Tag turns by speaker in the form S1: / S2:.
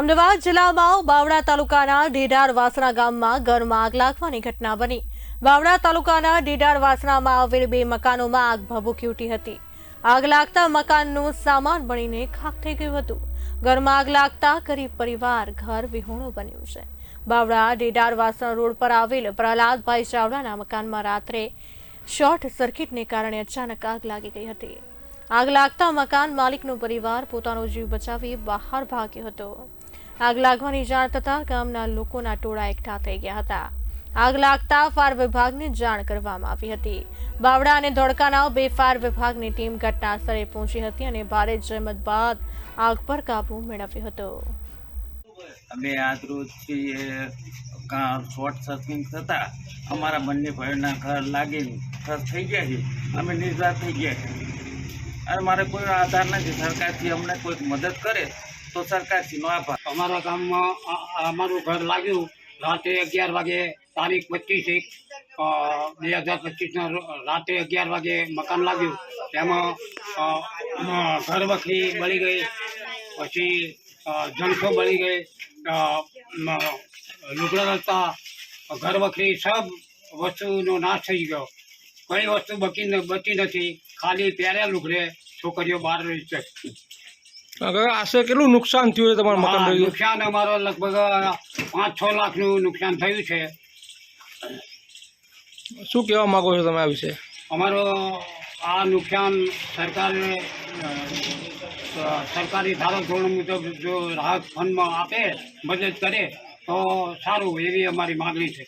S1: અમદાવાદ જિલ્લામાં બાવડા તાલુકાના ઢેઢાર વાસણા ગામમાં ઘરમાં આગ લાગવાની ઘટના બની. બાવડા તાલુકાના ઢેઢાર વાસણામાં આવેલ બે મકાનોમાં આગ ભભૂકી ઉઠી હતી. આગ લાગતા મકાનનું સામાન બળીને ખાખ થઈ ગયું હતું. ઘરમાં આગ લાગતા ગરીબ પરિવાર ઘર વિહોણો બન્યું છે. બાવડા ઢેઢાર વાસણા રોડ પર આવેલ પ્રહલાદભાઈ ચાવડાના મકાનમાં રાત્રે શોર્ટ સર્કિટને કારણે અચાનક આગ લાગી ગઈ હતી. આગ લાગતા મકાન માલિકનો પરિવાર પોતાનો જીવ બચાવી બહાર ભાગ્યો હતો. આગ લાગવાની જાણ થતાં ગામના લોકોના ટોળા એકઠા થઈ ગયા હતા. આગ લાગતા ફાયર વિભાગને જાણ કરવામાં આવી હતી. બાવડા અને ધોળકાના બે ફાયર વિભાગની ટીમ ઘટના સ્થળે પહોંચી હતી અને ભારે જહેમત બાદ આગ પર કાબુ મેળવ્યો હતો.
S2: અમે આજ રોજથી શોર્ટ સર્કિંગ થતાં અમારા બંને ભાઈઓના ઘર લાગીને ઘર થઈ ગયા છે. અમે નિર્ધાર થઈ ગયા છે. અને મારે કોઈ આધાર નથી. સરકારથી અમને કોઈક મદદ કરે તો સરકારશ્રીનો આભાર.
S3: અમારા ગામમાં અમારું ઘર લાગ્યું રાત્રે અગિયાર વાગે તારીખ પચીસ એક બે હજાર પચીસના રાત્રે અગિયાર વાગે મકાન લાગ્યું. તેમાં ઘર વખરી બળી ગઈ. પછી જણસો બળી ગઈ. લુગડા હતા ઘર વખરી સબ વસ્તુનો નાશ થઈ ગયો. કઈ વસ્તુ બકી બચી નથી. ખાલી પહેર્યા લુગડે છોકરીઓ બહાર રહી છે.
S4: આશરે કેટલું નુકસાન થયું છે તમારા મકાન
S3: નુકસાન અમારો લગભગ પાંચ છ લાખનું નુકસાન થયું છે.
S4: શું કહેવા માગો છો તમે આ વિશે?
S3: અમારો આ નુકસાન સરકારે સરકારી ધારાધોરણ મુજબ જો રાહત ફંડમાં આપે મદદ કરે તો સારું એવી અમારી માગણી છે.